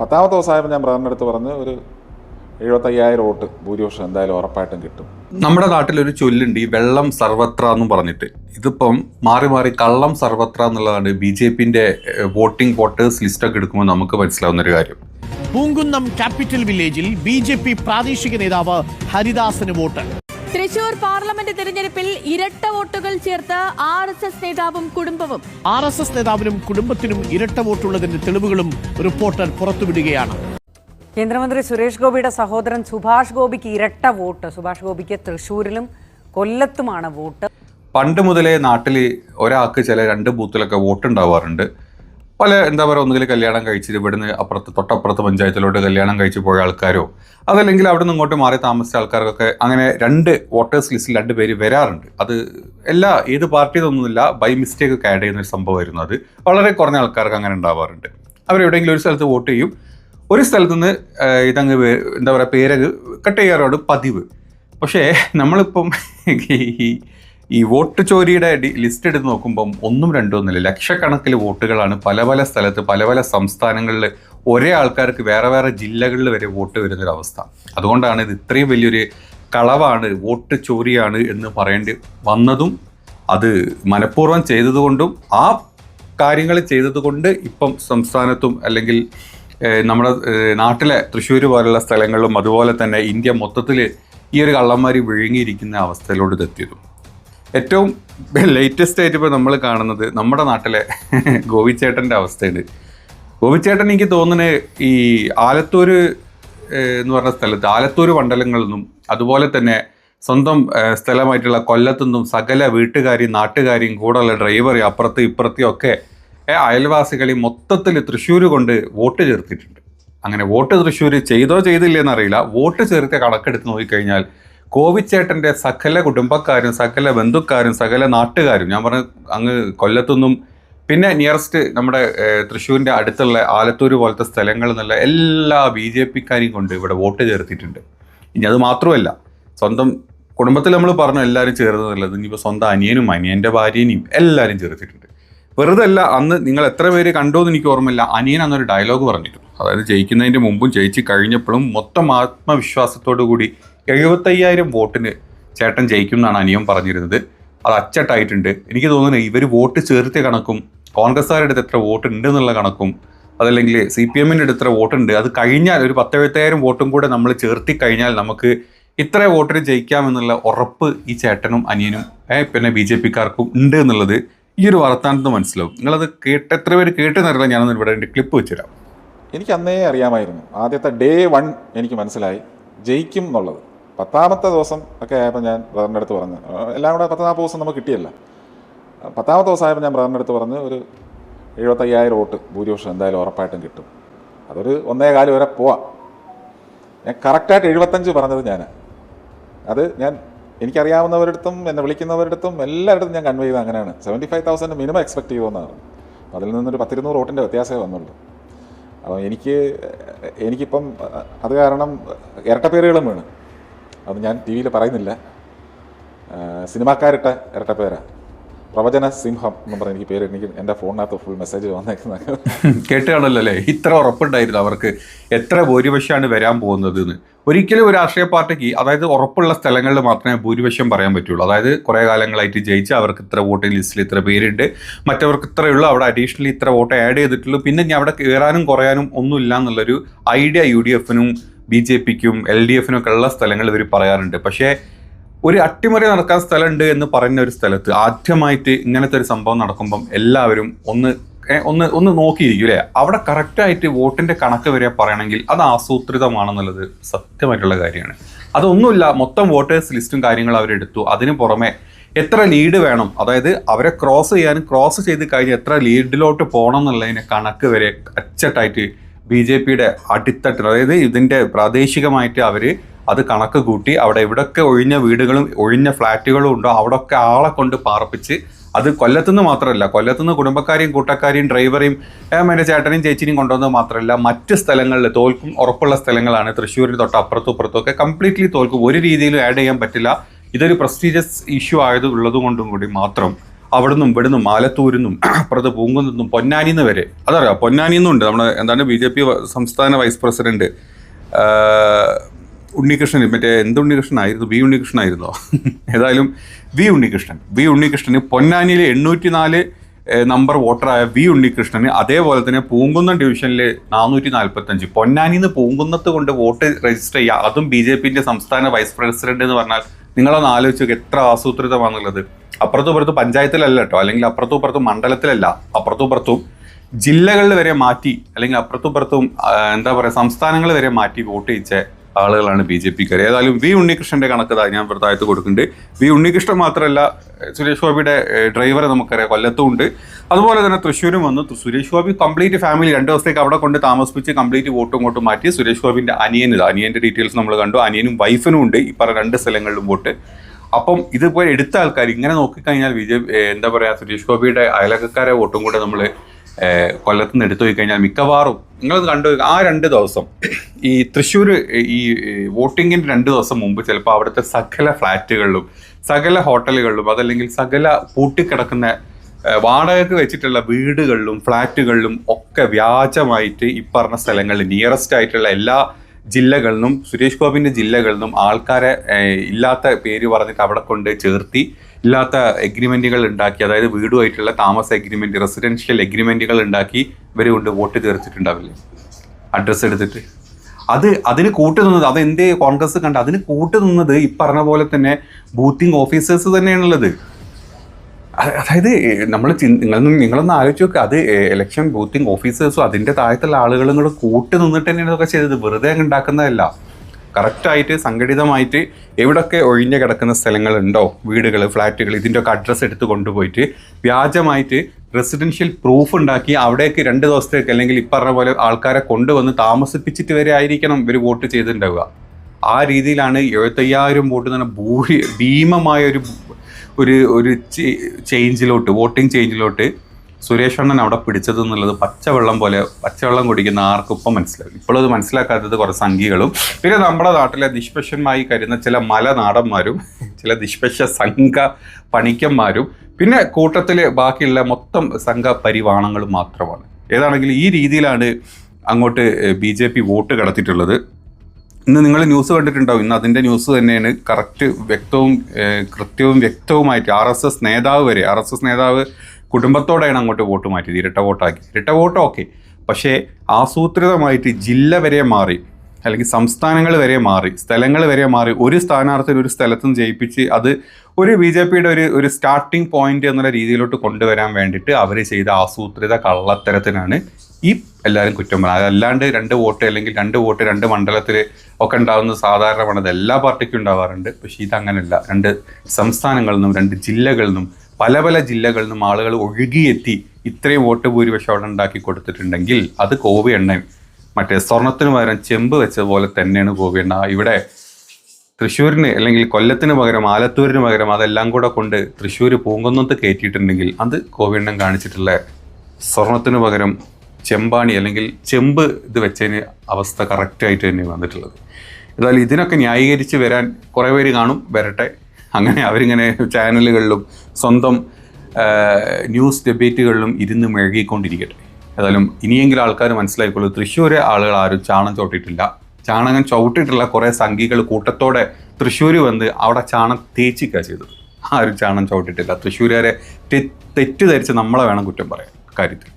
പത്താമത്തെ ദിവസമായപ്പോൾ ഞാൻ ബ്രദറിന്റെ അടുത്ത് പറഞ്ഞ് ഒരു എഴുപത്തയ്യായിരം വോട്ട് ഭൂരിപക്ഷം എന്തായാലും ഉറപ്പായിട്ടും കിട്ടും. നമ്മുടെ നാട്ടിലൊരു ചൊല്ലുണ്ട് ഈ വെള്ളം സർവത്ര എന്ന് പറഞ്ഞിട്ട്. ഇതിപ്പം മാറി മാറി കള്ളം സർവത്ര എന്നുള്ളതാണ് ബി ജെ പിന്റെ വോട്ടിംഗ് വോട്ടേഴ്സ് ലിസ്റ്റ് ഒക്കെ എടുക്കുമ്പോൾ നമുക്ക് മനസ്സിലാവുന്ന ഒരു കാര്യം. പൂങ്കുന്നം ക്യാപിറ്റൽ വില്ലേജിൽ ബി ജെ പി പ്രാദേശിക നേതാവ് ഹരിദാസന് വോട്ട്. തൃശൂർ പാർലമെന്റ് തെരഞ്ഞെടുപ്പിൽ ഇരട്ട വോട്ടുകൾ ചേർത്ത് ആർ എസ് എസ് നേതാവും കുടുംബവും. ആർ എസ് എസ് നേതാവിനും കുടുംബത്തിനും ഇരട്ട വോട്ടുള്ളതിന്റെ തെളിവുകളും റിപ്പോർട്ടർ പുറത്തുവിടുകയാണ്. കേന്ദ്രമന്ത്രി സുരേഷ് ഗോപിയുടെ സഹോദരൻ സുഭാഷ് ഗോപിക്ക് ഇരട്ട വോട്ട്. സുഭാഷ് ഗോപിക്ക് തൃശൂരിലും കൊല്ലത്തുമാണ് വോട്ട്. പണ്ട് മുതലേ നാട്ടിൽ ഒരാൾക്ക് ചില രണ്ട് ബൂത്തിലൊക്കെ വോട്ട് ഉണ്ടാവാറുണ്ട് പല എന്താ പറയുക ഒന്നുകിൽ കല്യാണം കഴിച്ചിട്ട് ഇവിടുന്ന് അപ്പുറത്ത് തൊട്ടപ്പുറത്ത് പഞ്ചായത്തിലോട്ട് കല്യാണം കഴിച്ച് പോയ ആൾക്കാരോ അതല്ലെങ്കിൽ അവിടെ നിന്ന് ഇങ്ങോട്ട് മാറി താമസിച്ച ആൾക്കാർക്കൊക്കെ അങ്ങനെ രണ്ട് വോട്ടേഴ്സ് ലിസ്റ്റിൽ രണ്ട് പേര് വരാറുണ്ട്. അത് എല്ലാ ഏത് പാർട്ടിയിലൊന്നുമില്ല ബൈ മിസ്റ്റേക്ക് ഒക്കെ ആഡ് ചെയ്യുന്ന ഒരു സംഭവമായിരുന്നു അത്. വളരെ കുറഞ്ഞ ആൾക്കാർക്ക് അങ്ങനെ ഉണ്ടാവാറുണ്ട്. അവരെവിടെയെങ്കിലും ഒരു സ്ഥലത്ത് വോട്ട് ചെയ്യും. ഒരു സ്ഥലത്ത് നിന്ന് ഇതങ്ങ് എന്താ പറയുക പേരങ്ങ് കട്ട് ചെയ്യാറുണ്ട് പതിവ്. പക്ഷേ നമ്മളിപ്പം ഈ ഈ വോട്ട് ചോരിയുടെ ലിസ്റ്റ് എടുത്ത് നോക്കുമ്പം ഒന്നും രണ്ടും ഒന്നുമില്ല. ലക്ഷക്കണക്കിന് വോട്ടുകളാണ് പല പല സ്ഥലത്ത് പല പല സംസ്ഥാനങ്ങളിൽ ഒരേ ആൾക്കാർക്ക് വേറെ വേറെ ജില്ലകളിൽ വരെ വോട്ട് വരുന്നൊരവസ്ഥ. അതുകൊണ്ടാണ് ഇത് ഇത്രയും വലിയൊരു കളവാണ് വോട്ട് ചോരിയാണ് എന്ന് പറയേണ്ടി വന്നതും അത് മനഃപൂർവം ചെയ്തതുകൊണ്ടും ആ കാര്യങ്ങൾ ചെയ്തതുകൊണ്ട് ഇപ്പം സംസ്ഥാനത്തും അല്ലെങ്കിൽ നമ്മുടെ നാട്ടിലെ തൃശ്ശൂർ പോലുള്ള സ്ഥലങ്ങളിലും അതുപോലെ തന്നെ ഇന്ത്യ മൊത്തത്തിൽ ഈ ഒരു കള്ളന്മാർ വിഴുങ്ങിയിരിക്കുന്ന അവസ്ഥയിലോട്ട് ഇതെത്തിയതും ഏറ്റവും ലേറ്റസ്റ്റ് ആയിട്ട് ഇപ്പോൾ നമ്മൾ കാണുന്നത് നമ്മുടെ നാട്ടിലെ ഗോപിച്ചേട്ടന്റെ അവസ്ഥയാണ് ഗോപിച്ചേട്ടൻ എനിക്ക് തോന്നുന്നത് ഈ ആലത്തൂർ എന്ന് പറഞ്ഞ സ്ഥലത്ത് ആലത്തൂർ മണ്ഡലങ്ങളിൽ നിന്നും അതുപോലെ തന്നെ സ്വന്തം സ്ഥലമായിട്ടുള്ള കൊല്ലത്തു നിന്നും സകല വീട്ടുകാരെയും നാട്ടുകാരെയും കൂടെയുള്ള ഡ്രൈവറെ അപ്പുറത്ത് ഇപ്പുറത്തും ഒക്കെ അയൽവാസികളെ മൊത്തത്തിൽ തൃശ്ശൂർ കൊണ്ട് വോട്ട് ചേർത്തിട്ടുണ്ട്. അങ്ങനെ വോട്ട് തൃശ്ശൂർ ചെയ്തോ ചെയ്തില്ലേ എന്നറിയില്ല വോട്ട് ചേർത്ത കണക്കെടുത്ത് നോക്കിക്കഴിഞ്ഞാൽ കോവിച്ചേട്ടന്റെ സകല കുടുംബക്കാരും സകല ബന്ധുക്കാരും സകല നാട്ടുകാരും ഞാൻ പറഞ്ഞ അങ്ങ് കൊല്ലത്തുനിന്നും പിന്നെ നിയറസ്റ്റ് നമ്മുടെ തൃശ്ശൂരിന്റെ അടുത്തുള്ള ആലത്തൂർ പോലത്തെ സ്ഥലങ്ങളിൽ നിന്നുള്ള എല്ലാ ബി ജെ പിക്കാരെയും കൊണ്ട് ഇവിടെ വോട്ട് ചേർത്തിട്ടുണ്ട്. ഇനി അത് മാത്രമല്ല സ്വന്തം കുടുംബത്തിൽ നമ്മൾ പറഞ്ഞു എല്ലാവരും ചേർന്നുള്ളത് ഇനിയിപ്പോൾ സ്വന്തം അനിയനും അനിയന്റെ ഭാര്യനെയും എല്ലാവരും ചേർത്തിട്ടുണ്ട്. വെറുതെ അല്ല അന്ന് നിങ്ങൾ എത്ര പേര് കണ്ടോ എന്ന് എനിക്ക് ഓർമ്മയില്ല. അനിയൻ അന്നൊരു ഡയലോഗ് പറഞ്ഞിരുന്നു. അതായത് ജയിക്കുന്നതിന്റെ മുമ്പും ജയിച്ച് കഴിഞ്ഞപ്പോഴും മൊത്തം ആത്മവിശ്വാസത്തോടു കൂടി എഴുപത്തയ്യായിരം വോട്ടിന് ചേട്ടൻ ജയിക്കും എന്നാണ് അനിയം പറഞ്ഞിരുന്നത്. അത് അച്ചട്ടായിട്ടുണ്ട്. എനിക്ക് തോന്നുന്നു ഇവർ വോട്ട് ചേർത്തിയ കണക്കും കോൺഗ്രസ്സുകാരുടെ അടുത്ത് എത്ര വോട്ട് ഉണ്ട് എന്നുള്ള കണക്കും അതല്ലെങ്കിൽ സി പി എമ്മിന്റെ അടുത്ത് വോട്ടുണ്ട് അത് കഴിഞ്ഞാൽ ഒരു പത്തെഴുപത്തായിരം വോട്ടും കൂടെ നമ്മൾ ചേർത്തി കഴിഞ്ഞാൽ നമുക്ക് ഇത്ര വോട്ടിന് ജയിക്കാമെന്നുള്ള ഉറപ്പ് ഈ ചേട്ടനും അനിയനും പിന്നെ ബി ജെ പിക്കാർക്കും ഉണ്ട് എന്നുള്ളത് ഈ ഒരു വർത്താനത്ത് മനസ്സിലാവും. നിങ്ങളത് കേട്ട് എത്ര പേര് കേട്ട് നിറയില്ല ഞാനൊന്ന് ഇവിടെ എന്റെ ക്ലിപ്പ് വെച്ചുതരാം എനിക്ക് അന്നേ അറിയാമായിരുന്നു. ആദ്യത്തെ ഡേ വൺ എനിക്ക് മനസ്സിലായി. ജയിക്കും എന്നുള്ളത്. പത്താമത്തെ ദിവസം ഒക്കെ ആയപ്പോൾ ഞാൻ ബ്രദറിന്റെ അടുത്ത് പറഞ്ഞു. എല്ലാം കൂടെ പത്ത് നാൽപ്പത് ദിവസം നമുക്ക് കിട്ടിയല്ല. പത്താമത്തെ ദിവസം ആയപ്പോൾ ഞാൻ ബ്രദറിന്റെ അടുത്ത് പറഞ്ഞു ഒരു എഴുപത്തയ്യായിരം വോട്ട് ഭൂരിപക്ഷം എന്തായാലും ഉറപ്പായിട്ടും കിട്ടും. അതൊരു ഒന്നേ കാലം വരെ പോവാം. ഞാൻ കറക്റ്റായിട്ട് എഴുപത്തഞ്ച് പറഞ്ഞത് ഞാൻ അത് ഞാൻ എനിക്കറിയാവുന്നവരടുത്തും എന്നെ വിളിക്കുന്നവരടുത്തും എല്ലായിടത്തും ഞാൻ കൺവേ ചെയ്ത് അങ്ങനെയാണ്. Seventy five thousand minimum expect ചെയ്തോന്നാണ് അപ്പോൾ അതിൽ നിന്നൊരു പത്തിരുന്നൂറ് വോട്ടിന്റെ വ്യത്യാസമേ വന്നുള്ളൂ. അപ്പോൾ എനിക്ക് എനിക്കിപ്പം അത് കാരണം ഇരട്ടപ്പേരുകളും വീണ്. അത് ഞാൻ ടി വിയിൽ പറയുന്നില്ല സിനിമാക്കാരിട്ട ഇരട്ട പേരാ. പ്രവചന സിംഹം എന്ന് പറഞ്ഞ എനിക്ക് പേര് എനിക്ക് എന്റെ ഫോണിനകത്ത് ഫുൾ മെസ്സേജ് വന്നേക്കുന്നത് കേട്ടുകാണല്ലോ അല്ലേ? ഇത്ര ഉറപ്പുണ്ടായിരുന്നു അവർക്ക്. എത്ര ഭൂരിപക്ഷമാണ് വരാൻ പോകുന്നത് എന്ന് ഒരിക്കലും ഒരു രാഷ്ട്രീയ പാർട്ടിക്ക് അതായത് ഉറപ്പുള്ള സ്ഥലങ്ങളിൽ മാത്രമേ ഭൂരിപക്ഷം പറയാൻ പറ്റുള്ളൂ. അതായത് കുറേ കാലങ്ങളായിട്ട് ജയിച്ച് അവർക്ക് ഇത്ര വോട്ടിംഗ് ലിസ്റ്റിൽ ഇത്ര പേരുണ്ട്. മറ്റവർക്ക് ഇത്രയുള്ളൂ അവിടെ അഡീഷണലി ഇത്ര വോട്ട് ആഡ് ചെയ്തിട്ടുള്ളൂ. പിന്നെ ഇനി അവിടെ കയറാനും കുറയാനും ഒന്നുമില്ല എന്നുള്ളൊരു ഐഡിയ യു ഡി എഫിനും ബി ജെ പിക്കും എൽ ഡി എഫിനും ഒക്കെ ഉള്ള സ്ഥലങ്ങൾ ഇവർ പറയാറുണ്ട്. പക്ഷേ ഒരു അട്ടിമറി നടക്കാൻ സ്ഥലമുണ്ട് എന്ന് പറയുന്ന ഒരു സ്ഥലത്ത് ആദ്യമായിട്ട് ഇങ്ങനത്തെ ഒരു സംഭവം നടക്കുമ്പം എല്ലാവരും ഒന്ന് ഒന്ന് ഒന്ന് നോക്കിയിരിക്കും അല്ലേ? അവിടെ കറക്റ്റായിട്ട് വോട്ടിന്റെ കണക്ക് വരെ പറയണമെങ്കിൽ അത് ആസൂത്രിതമാണെന്നുള്ളത് സത്യമായിട്ടുള്ള കാര്യമാണ്. അതൊന്നുമില്ല മൊത്തം വോട്ടേഴ്സ് ലിസ്റ്റും കാര്യങ്ങളും അവരെടുത്തു അതിന് പുറമെ എത്ര ലീഡ് വേണം? അതായത് അവരെ ക്രോസ് ചെയ്യാനും ക്രോസ് ചെയ്ത് കഴിഞ്ഞ് എത്ര ലീഡിലോട്ട് പോകണം എന്നുള്ളതിന് കണക്ക് വരെ അച്ചട്ടായിട്ട് ബി ജെ പിയുടെ അടിത്തട്ടിൽ അതായത് ഇതിന്റെ പ്രാദേശികമായിട്ട് അവർ അത് കണക്ക് കൂട്ടി അവിടെ എവിടൊക്കെ ഒഴിഞ്ഞ വീടുകളും ഒഴിഞ്ഞ ഫ്ലാറ്റുകളും ഉണ്ടോ അവിടൊക്കെ ആളെ കൊണ്ട് പാർപ്പിച്ച് അത് കൊല്ലത്തുനിന്ന് മാത്രമല്ല കൊല്ലത്തുനിന്ന് കുടുംബക്കാരെയും കൂട്ടക്കാരെയും ഡ്രൈവറെയും എന്റെ ചേട്ടനെയും ചേച്ചിനെയും കൊണ്ടുവന്നത് മാത്രമല്ല മറ്റ് സ്ഥലങ്ങളിൽ തോൽക്കും ഉറപ്പുള്ള സ്ഥലങ്ങളാണ് തൃശ്ശൂരിന് തൊട്ട് അപ്പുറത്തും ഇപ്പുറത്തും ഒക്കെ കംപ്ലീറ്റ്ലി തോൽക്കും. ഒരു രീതിയിലും ആഡ് ചെയ്യാൻ പറ്റില്ല. ഇതൊരു പ്രസ്റ്റീജിയസ് ഇഷ്യൂ ആയത് ഉള്ളതുകൊണ്ടും കൂടി മാത്രം. അവിടെ ഇവിടുന്നും ആലത്തൂരിന്നും അപ്പുറത്ത് പൂങ്കുന്നിന്നും പൊന്നാനിന്ന് വരെ. അതറിയാം? പൊന്നാനിന്നും ഉണ്ട് നമ്മുടെ എന്താണ് ബി ജെ പി സംസ്ഥാന വൈസ് പ്രസിഡന്റ് ഉണ്ണികൃഷ്ണൻ. മറ്റേ എന്ത് ഉണ്ണികൃഷ്ണനായിരുന്നു? വി ഉണ്ണികൃഷ്ണനായിരുന്നോ? ഏതായാലും വി ഉണ്ണികൃഷ്ണൻ. വി ഉണ്ണികൃഷ്ണന് പൊന്നാനിയിലെ എണ്ണൂറ്റി നാല് നമ്പർ വോട്ടറായ വി ഉണ്ണികൃഷ്ണന് അതേപോലെ തന്നെ പൂങ്കുന്നം ഡിവിഷനിൽ നാനൂറ്റി നാൽപ്പത്തഞ്ച് പൊന്നാനിന്ന് പൂങ്കുന്നത്ത് കൊണ്ട് വോട്ട് രജിസ്റ്റർ ചെയ്യുക. അതും ബി ജെ പിന്റെ സംസ്ഥാന വൈസ് പ്രസിഡന്റ് എന്ന് പറഞ്ഞാൽ നിങ്ങളൊന്ന് ആലോചിച്ച് എത്ര ആസൂത്രിതമാണുള്ളത്. അപ്പുറത്തും ഇപ്പുറത്തും പഞ്ചായത്തിലല്ല കേട്ടോ. അല്ലെങ്കിൽ അപ്പുറത്തും ഇപ്പുറത്തും മണ്ഡലത്തിലല്ല. അപ്പുറത്തും ഇപ്പുറത്തും ജില്ലകളിൽ വരെ മാറ്റി അല്ലെങ്കിൽ അപ്പുറത്തും ഇപ്പുറത്തും എന്താ പറയുക സംസ്ഥാനങ്ങൾ വരെ മാറ്റി വോട്ട് ചെയ്യിച്ച ആളുകളാണ് ബി ജെ പിക്കാർ ഏതായാലും വി ഉണ്ണികൃഷ്ണന്റെ കണക്ക് ദാ ഞാൻ വൃത്തായത്ത് കൊടുക്കുന്നുണ്ട്. വി ഉണ്ണികൃഷ്ണൻ മാത്രമല്ല സുരേഷ് ഗോപിയുടെ ഡ്രൈവറെ നമുക്കറിയാം കൊല്ലത്തും ഉണ്ട് അതുപോലെ തന്നെ തൃശ്ശൂരും വന്നു. സുരേഷ് ഗോപി കംപ്ലീറ്റ് ഫാമിലി രണ്ട് ദിവസത്തേക്ക് അവിടെ കൊണ്ട് താമസിപ്പിച്ച് കംപ്ലീറ്റ് വോട്ടും ഇങ്ങോട്ടും മാറ്റി സുരേഷ് അനിയന് ഇത് അനിയന്റെ ഡീറ്റെയിൽസ് നമ്മൾ കണ്ടു. അനിയനും വൈഫിനും ഉണ്ട്. ഈ പറഞ്ഞ രണ്ട് സ്ഥലങ്ങളിലും വോട്ട്. അപ്പം ഇതുപോലെ എടുത്ത ആൾക്കാർ ഇങ്ങനെ നോക്കിക്കഴിഞ്ഞാൽ വിജയ് എന്താ പറയുക സുരേഷ് ഗോപിയുടെ അയലക്കാരെ വോട്ടും കൂടെ നമ്മൾ കൊല്ലത്ത് നിന്ന് എടുത്തു പോയി കഴിഞ്ഞാൽ മിക്കവാറും നിങ്ങളത് കണ്ടു ആ രണ്ട് ദിവസം ഈ തൃശ്ശൂർ ഈ വോട്ടിങ്ങിന്റെ രണ്ട് ദിവസം മുമ്പ് ചിലപ്പോൾ അവിടുത്തെ സകല ഫ്ലാറ്റുകളിലും സകല ഹോട്ടലുകളിലും അതല്ലെങ്കിൽ സകല പൂട്ടിക്കിടക്കുന്ന വാടകയ്ക്ക് വെച്ചിട്ടുള്ള വീടുകളിലും ഫ്ലാറ്റുകളിലും ഒക്കെ വ്യാജമായിട്ട് ഈ പറഞ്ഞ സ്ഥലങ്ങളിൽ നിയറസ്റ്റ് ആയിട്ടുള്ള എല്ലാ ജില്ലകളിലും സുരേഷ് ഗോപിന്റെ ജില്ലകളിൽ നിന്നും ആൾക്കാരെ ഇല്ലാത്ത പേര് പറഞ്ഞിട്ട് അവിടെ കൊണ്ട് ചേർത്തി ഇല്ലാത്ത എഗ്രിമെന്റുകൾ ഉണ്ടാക്കി അതായത് വീടുമായിട്ടുള്ള താമസ എഗ്രിമെന്റ് റെസിഡൻഷ്യൽ എഗ്രിമെന്റുകൾ ഉണ്ടാക്കി ഇവർ കൊണ്ട് വോട്ട് തീർത്തിട്ടുണ്ടാവില്ലേ? അഡ്രസ്സ് എടുത്തിട്ട്. അത് അതിന് കൂട്ടുനിന്നത് അത് എന്തേ കോൺഗ്രസ് കണ്ട അതിന് കൂട്ടുനിന്നത് ഈ പറഞ്ഞ പോലെ തന്നെ ബൂത്തിങ് ഓഫീസേഴ്സ് തന്നെയാണുള്ളത്. അതായത് നമ്മൾ നിങ്ങളൊന്നും നിങ്ങളൊന്ന് ആലോചിച്ച് നോക്കുക അത് ഇലക്ഷൻ ബൂത്തിങ് ഓഫീസേഴ്സും അതിന്റെ താഴത്തുള്ള ആളുകളും കൂടെ കൂട്ടി നിന്നിട്ട് തന്നെയാണ് ഇതൊക്കെ ചെയ്തത്. വെറുതെ ഉണ്ടാക്കുന്നതല്ല. കറക്റ്റായിട്ട് സംഘടിതമായിട്ട് എവിടൊക്കെ ഒഴിഞ്ഞു കിടക്കുന്ന സ്ഥലങ്ങളുണ്ടോ വീടുകൾ ഫ്ലാറ്റുകൾ ഇതിന്റെ ഒക്കെ അഡ്രസ്സ് എടുത്ത് കൊണ്ടുപോയിട്ട് വ്യാജമായിട്ട് റെസിഡൻഷ്യൽ പ്രൂഫ് ഉണ്ടാക്കി അവിടേക്ക് രണ്ട് ദിവസത്തേക്ക് അല്ലെങ്കിൽ ഈ പറഞ്ഞ പോലെ ആൾക്കാരെ കൊണ്ടുവന്ന് താമസിപ്പിച്ചിട്ട് വരെ ആയിരിക്കണം ഇവർ വോട്ട് ചെയ്തിട്ടുണ്ടാവുക. ആ രീതിയിലാണ് എഴുപത്തയ്യായിരം വോട്ട് തന്നെ ഭൂരി ഭീമമായ ഒരു ഒരു ഒരു ചേഞ്ചിലോട്ട് വോട്ടിംഗ് ചേഞ്ചിലോട്ട് സുരേഷ് അണ്ണൻ അവിടെ പിടിച്ചത് എന്നുള്ളത് പച്ചവെള്ളം പോലെ പച്ചവെള്ളം കുടിക്കുന്ന ആർക്കും ഇപ്പം മനസ്സിലാവും ഇപ്പോഴത് മനസ്സിലാക്കാത്തത് കുറേ സംഘികളും പിന്നെ നമ്മുടെ നാട്ടിലെ നിഷ്പക്ഷന്മായി കരുന്ന ചില മലനാടന്മാരും ചില നിഷ്പക്ഷ സംഘ പണിക്കന്മാരും പിന്നെ കൂട്ടത്തിൽ ബാക്കിയുള്ള മൊത്തം സംഘ പരിവാണങ്ങളും മാത്രമാണ്. ഏതാണെങ്കിലും ഈ രീതിയിലാണ് അങ്ങോട്ട് ബി ജെ പി വോട്ട് കടത്തിയിട്ടുള്ളത്. ഇന്ന് നിങ്ങൾ ന്യൂസ് കണ്ടിട്ടുണ്ടാവും. ഇന്ന് അതിന്റെ ന്യൂസ് തന്നെയാണ് കറക്റ്റ് വ്യക്തവും കൃത്യവും വ്യക്തവുമായിട്ട് ആർ എസ് എസ് നേതാവ് വരെ ആർ എസ് എസ് നേതാവ് കുടുംബത്തോടെയാണ് അങ്ങോട്ട് വോട്ട് മാറ്റിയത്. ഇരട്ട വോട്ടാക്കി. ഇരട്ട വോട്ട് ഓക്കെ പക്ഷേ ആസൂത്രിതമായിട്ട് ജില്ല വരെ മാറി അല്ലെങ്കിൽ സംസ്ഥാനങ്ങൾ വരെ മാറി സ്ഥലങ്ങൾ വരെ മാറി ഒരു സ്ഥാനാർത്ഥി ഒരു സ്ഥലത്തും ജയിപ്പിച്ച് അത് ഒരു ബി ജെ പിയുടെ ഒരു ഒരു സ്റ്റാർട്ടിംഗ് പോയിന്റ് എന്നുള്ള രീതിയിലോട്ട് കൊണ്ടുവരാൻ വേണ്ടിയിട്ട് അവർ ചെയ്ത ആസൂത്രിത കള്ളത്തരത്തിനാണ് ഈ എല്ലാവരും കുറ്റം പറയുന്നത് അതല്ലാണ്ട് രണ്ട് വോട്ട് അല്ലെങ്കിൽ രണ്ട് വോട്ട് രണ്ട് മണ്ഡലത്തിൽ ഒക്കെ ഉണ്ടാകുന്നത് സാധാരണമാണ്. അത് എല്ലാ പാർട്ടിക്കും ഉണ്ടാവാറുണ്ട്. പക്ഷേ ഇതങ്ങനല്ല. രണ്ട് സംസ്ഥാനങ്ങളിൽ നിന്നും രണ്ട് ജില്ലകളിൽ നിന്നും പല പല ജില്ലകളിൽ നിന്നും ആളുകൾ ഒഴുകിയെത്തി ഇത്രയും വോട്ട് ഭൂരിപക്ഷം അവിടെ ഉണ്ടാക്കി കൊടുത്തിട്ടുണ്ടെങ്കിൽ അത് കോവി മറ്റേ സ്വർണത്തിന് പകരം ചെമ്പ് വെച്ചതുപോലെ തന്നെയാണ് കോവി എണ്ണ ഇവിടെ തൃശ്ശൂരിന് അല്ലെങ്കിൽ കൊല്ലത്തിന് പകരം ആലത്തൂരിന് പകരം അതെല്ലാം കൂടെ കൊണ്ട് തൃശ്ശൂർ പൂങ്കുന്നത്ത് കയറ്റിയിട്ടുണ്ടെങ്കിൽ അത് കോവിയെണ്ണം കാണിച്ചിട്ടുള്ള സ്വർണത്തിന് പകരം ചെമ്പാണി അല്ലെങ്കിൽ ചെമ്പ് ഇത് വെച്ചതിന് അവസ്ഥ കറക്റ്റായിട്ട് തന്നെ വന്നിട്ടുള്ളത്. എന്നാലും ഇതിനൊക്കെ ന്യായീകരിച്ച് വരാൻ കുറേ പേര് കാണും. വരട്ടെ. അങ്ങനെ അവരിങ്ങനെ ചാനലുകളിലും സ്വന്തം ന്യൂസ് ഡെബേറ്റുകളിലും ഇരുന്ന് മെഴുകിക്കൊണ്ടിരിക്കട്ടെ. ഏതായാലും ഇനിയെങ്കിലും ആൾക്കാർ മനസ്സിലായിക്കോളൂ തൃശ്ശൂരെ ആളുകൾ ആരും ചാണം ചവിട്ടിയിട്ടില്ല. ചാണകം ചവിട്ടിയിട്ടുള്ള കുറേ സംഘികൾ കൂട്ടത്തോടെ തൃശ്ശൂർ വന്ന് അവിടെ ചാണം തേച്ചിക്കുക ചെയ്തത്. ആരും ചാണം ചവിട്ടിയിട്ടില്ല. തൃശ്ശൂരുകാരെ തെറ്റിദ്ധരിച്ച് നമ്മളെ വേണം കുറ്റം പറയാൻ കാര്യത്തിൽ.